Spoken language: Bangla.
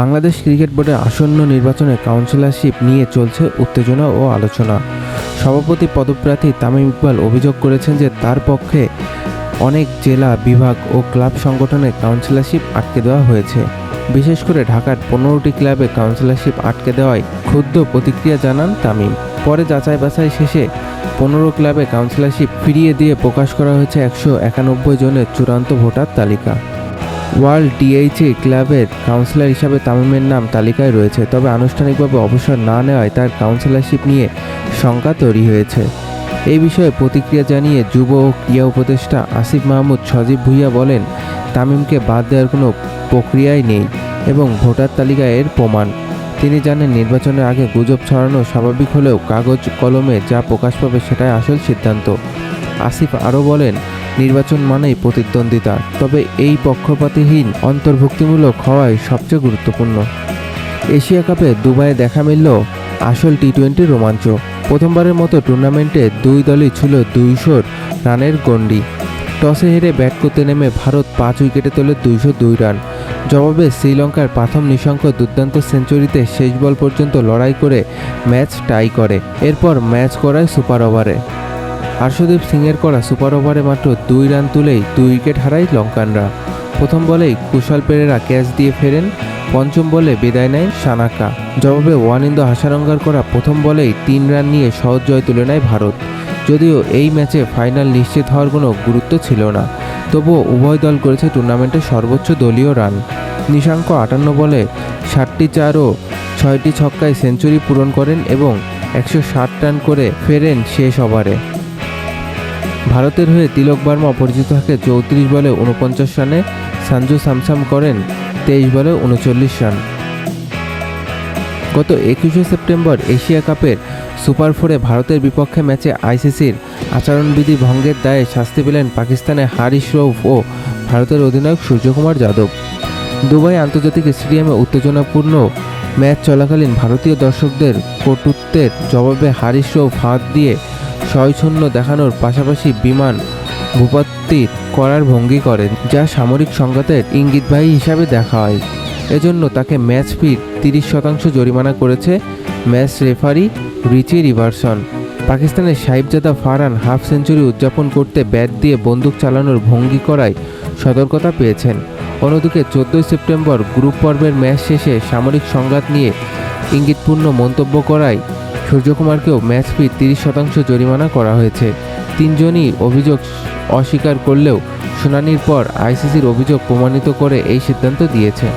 বাংলাদেশ ক্রিকেট বোর্ডের আসন্ন নির্বাচনে কাউন্সিলরশিপ নিয়ে চলছে উত্তেজনা ও আলোচনা। সভাপতি পদপ্রার্থী তামিম ইকবাল অভিযোগ করেছেন যে তার পক্ষে অনেক জেলা বিভাগ ও ক্লাব সংগঠনে কাউন্সিলরশিপ আটকে দেওয়া হয়েছে। বিশেষ করে ঢাকার পনেরোটি ক্লাবে কাউন্সিলরশিপ আটকে দেওয়ায় ক্ষুব্ধ প্রতিক্রিয়া জানান তামিম। পরে যাচাই বাছাই শেষে পনেরো ক্লাবে কাউন্সিলরশিপ ফিরিয়ে দিয়ে প্রকাশ করা হয়েছে একশো একানব্বই জনের চূড়ান্ত ভোটার তালিকা। ওয়ার্ল্ড ডিএইচএ ক্লাবের কাউন্সিলর হিসাবে তামিমের নাম তালিকায় রয়েছে, তবে আনুষ্ঠানিকভাবে অবসর না নেওয়ায় তার কাউন্সিলরশিপ নিয়ে শঙ্কা তৈরি হয়েছে। এই বিষয়ে প্রতিক্রিয়া জানিয়ে যুব ও ক্রীড়া উপদেষ্টা আসিফ মাহমুদ সজীব ভুইয়া বলেন, তামিমকে বাদ দেওয়ার কোনো প্রক্রিয়াই নেই এবং ভোটার তালিকায় এর প্রমাণ। তিনি জানেন নির্বাচনের আগে গুজব ছড়ানো স্বাভাবিক হলেও কাগজ কলমে যা প্রকাশ পাবে সেটাই আসল সিদ্ধান্ত। আসিফ আরও বলেন নির্বাচন মানেই প্রতিদ্বন্দ্বিতা, তবে এই পক্ষপাতিহীন অন্তর্ভুক্তিমূলক হওয়াই সবচেয়ে গুরুত্বপূর্ণ। এশিয়া কাপে দুবাইয়ে দেখা মিলল আসল টি টোয়েন্টি রোমাঞ্চ। প্রথমবারের মতো টুর্নামেন্টে দুই দলই ছিল দুইশোর রানের গণ্ডি। টসে হেরে ব্যাট করতে নেমে ভারত পাঁচ উইকেটে তোলে দুইশো দুই রান। জবাবে শ্রীলঙ্কার প্রথম নিশঙ্ক দুর্দান্ত সেঞ্চুরিতে শেষ বল পর্যন্ত লড়াই করে ম্যাচ টাই করে। এরপর ম্যাচ করায় সুপার ওভারে। হর্ষদীপ সিংয়ের করা সুপার ওভারে মাত্র দুই রান তুলেই দুই উইকেট হারায় লঙ্কানরা। প্রথম বলেই কুশল পেরেরা ক্যাচ দিয়ে ফেরেন, পঞ্চম বলে বিদায় নেয় সানাকা জবাবে ওয়ানিন্দ হাসারঙ্গার করা প্রথম বলেই তিন রান নিয়ে সহজ জয় তুলে নেয় ভারত। যদিও এই ম্যাচে ফাইনাল নিশ্চিত হওয়ার কোনো গুরুত্ব ছিল না, তবুও উভয় দল করেছে টুর্নামেন্টের সর্বোচ্চ দলীয় রান। নিশাঙ্ক আটান্ন বলে ষাটটি চার ও ছয়টি ছক্কায় সেঞ্চুরি পূরণ করেন এবং একশো ষাট রান করে ফেরেন শেষ ওভারে। ভারতের হয়ে তিলক বর্মা অপরিচিত থাকে চৌত্রিশ বলে উনপঞ্চাশ রানে, সঞ্জু স্যামসাম করেন তেইশ বলে উনচল্লিশ রান। গত একুশে সেপ্টেম্বর এশিয়া কাপের সুপার ফোরে ভারতের বিপক্ষে ম্যাচে আইসিসির আচরণবিধি ভঙ্গের দায়ে শাস্তি পেলেন পাকিস্তানের হারিস রৌফ ও ভারতের অধিনায়ক সূর্যকুমার যাদব। দুবাই আন্তর্জাতিক স্টেডিয়ামে উত্তেজনাপূর্ণ ম্যাচ চলাকালীন ভারতীয় দর্শকদের কটূত্বের জবাবে হারিস রৌফ হাত দিয়ে শয়শূন্য দেখানোর পাশাপাশি বিমান ভূপাত্তি করার ভঙ্গি করেন, যা সামরিক সংঘাতের ইঙ্গিতবাহী হিসাবে দেখা হয়। এজন্য তাকে ম্যাচ ফির তিরিশ শতাংশ জরিমানা করেছে ম্যাচ রেফারি রিচি রিভারসন। পাকিস্তানের সাহিবজাদা ফারহান হাফ সেঞ্চুরি উদযাপন করতে ব্যাট দিয়ে বন্দুক চালানোর ভঙ্গি করায় সতর্কতা পেয়েছেন। অন্যদিকে চোদ্দোই সেপ্টেম্বর গ্রুপ পর্বের ম্যাচ শেষে সামরিক সংঘাত নিয়ে ইঙ্গিতপূর্ণ মন্তব্য করায় সূর্যকুমারকেও ম্যাচ ফি তিরিশ শতাংশ জরিমানা করা হয়েছে। তিনজনই অভিযোগ অস্বীকার করলেও শুনানির পর আইসিসির অভিযোগ প্রমাণিত করে এই সিদ্ধান্ত দিয়েছে।